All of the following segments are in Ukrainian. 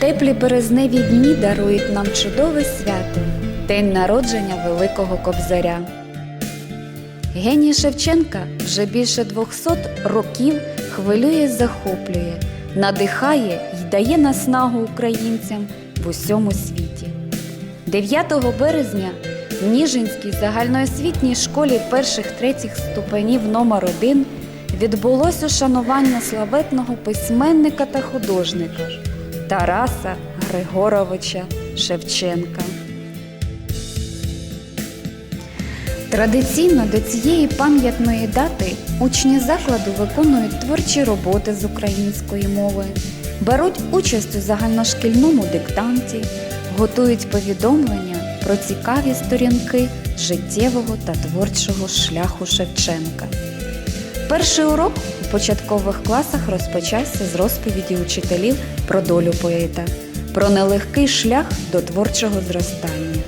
Теплі березневі дні дарують нам чудове свято День народження Великого Кобзаря. Геній Шевченка вже більше 200 років хвилює, захоплює, надихає і дає наснагу українцям в усьому світі. 9 березня в Ніжинській загальноосвітній школі перших третіх ступенів номер 1 відбулось ушанування славетного письменника та художника Тараса Григоровича Шевченка. Традиційно до цієї пам'ятної дати учні закладу виконують творчі роботи з української мови, беруть участь у загальношкільному диктанті, готують повідомлення про цікаві сторінки життєвого та творчого шляху Шевченка. Перший урок у початкових класах розпочався з розповіді учителів про долю поета, про нелегкий шлях до творчого зростання.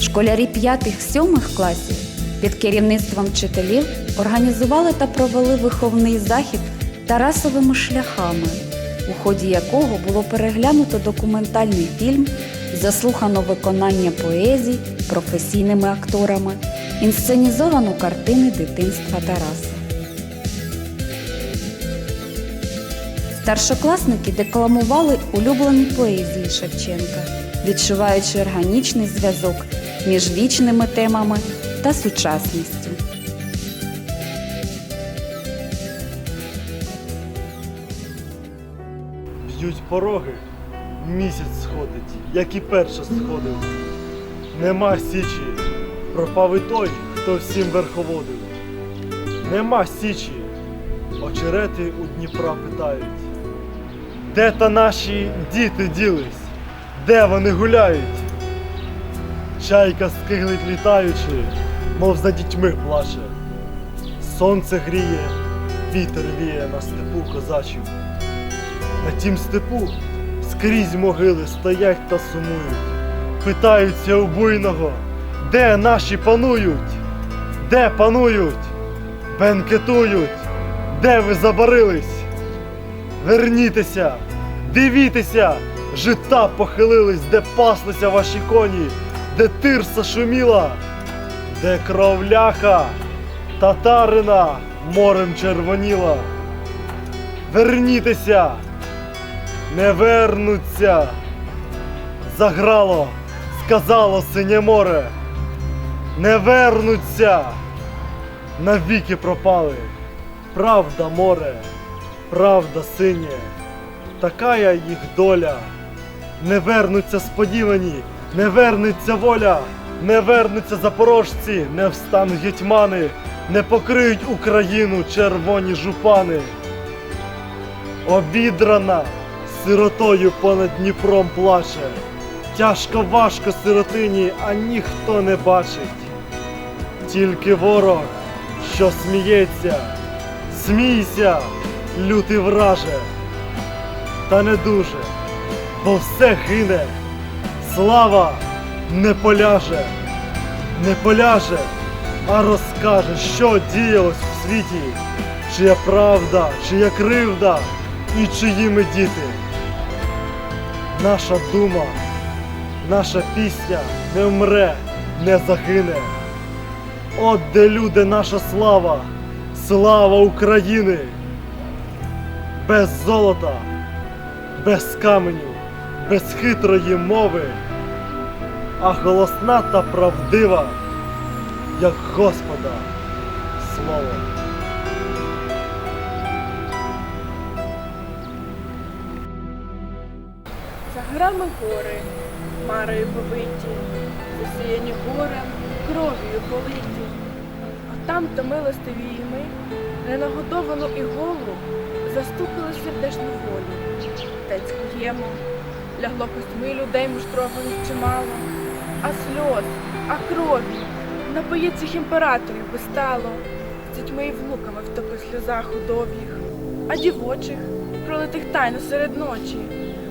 Школярі 5-7 класів під керівництвом вчителів організували та провели виховний захід Тарасовими шляхами, у ході якого було переглянуто документальний фільм, заслухано виконання поезій професійними акторами, інсценізовано картини дитинства Тараса. Старшокласники декламували улюблені поезії Шевченка, відчуваючи органічний зв'язок між вічними темами та сучасністю. Б'ють пороги, місяць сходить, як і перше сходив. Нема січі, пропав і той, хто всім верховодив. Нема січі, очерети у Дніпра питають. Де та наші діти ділись? Де вони гуляють? Чайка скиглить літаючи, мов за дітьми плаче. Сонце гріє, вітер віє на степу козачів. На тім степу скрізь могили стоять та сумують. Питаються у буйного, де наші панують? Де панують? Бенкетують, де ви забарились? Вернітеся, дивітеся, жита похилились, де паслися ваші коні, де тирса шуміла, де кровляха татарина морем червоніла. Вернітеся, не вернуться. Заграло, сказало синє море. Не вернуться. Навіки пропали. Правда, море, правда, синє. Така їх доля. Не вернуться сподівані, не вернеться воля, не вернуться запорожці, не встануть гетьмани, не покриють Україну червоні жупани. Обідрана сиротою понад Дніпром плаче. Тяжко важко сиротині, а ніхто не бачить. Тільки ворог, що сміється, смійся, лютий враже, та не дуже, бо все гине, слава не поляже, не поляже, а розкаже, що діялось в світі, чия правда, чия кривда і чиї ми діти. Наша дума, наша пісня не вмре, не загине. От де люди наша слава, слава України. Без золота, без каменю, без хитрої мови, а голосна та правдива, як Господа слово. За горами гори, хмарою повиті, засіяні горем, кров'ю политі. Там то милостиві ми, ненагодовану і голу, заступили сердечну волю. Тець куємо, лягло костьми людей муштрованих чимало, а сльоз, а крові, напоїть цих імператорів би стало, з дітьми і внуками в сльозах удов'їх, а дівочих, пролитих тайно серед ночі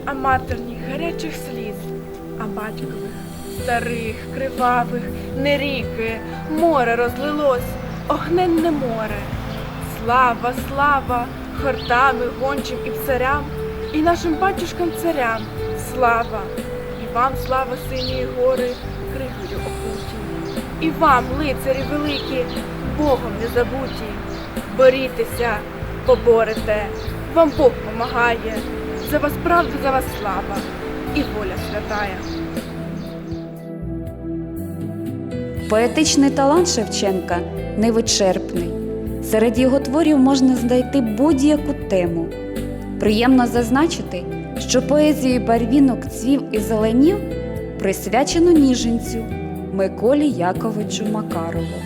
а матерніх гарячих сліз, а батькових, старих, кривавих, не ріки, море розлилось, огненне море. Слава, слава, хортам, і гончим і псарям, і нашим батюшкам царям. Слава, і вам слава синьої гори, кригою окуті, і вам, лицарі великі, Богом не забуті, борітеся, поборете, вам Бог помагає, за вас правда, за вас слава. І воля святая. Поетичний талант Шевченка невичерпний. Серед його творів можна знайти будь-яку тему. Приємно зазначити, що поезії барвінок цвів і зеленів присвячено ніженцю Миколі Яковичу Макарову,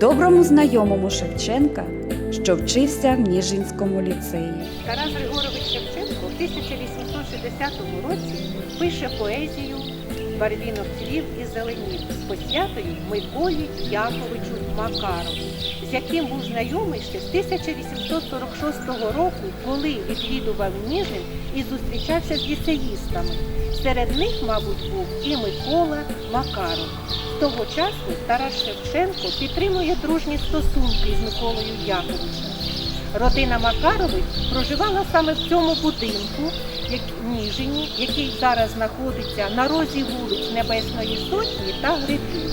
доброму знайомому Шевченка, що вчився в Ніжинському ліцеї. Тарас Григорович Шевченко в 1860 році пише поезію Барвінок цвів і зеленів з посвятою Миколі Яковичу Макарову, з яким був знайомий ще з 1846 року, коли відвідував Ніжин і зустрічався з ліцеїстами. Серед них, мабуть, був і Микола Макаров. З того часу Тарас Шевченко підтримує дружні стосунки з Миколою Яковичем. Родина Макарових проживала саме в цьому будинку, Ніжині, який зараз знаходиться на розі вулиць Небесної Сотні та Грибів.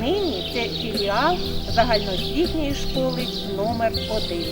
Нині це філіал загальноосвітньої школи номер 1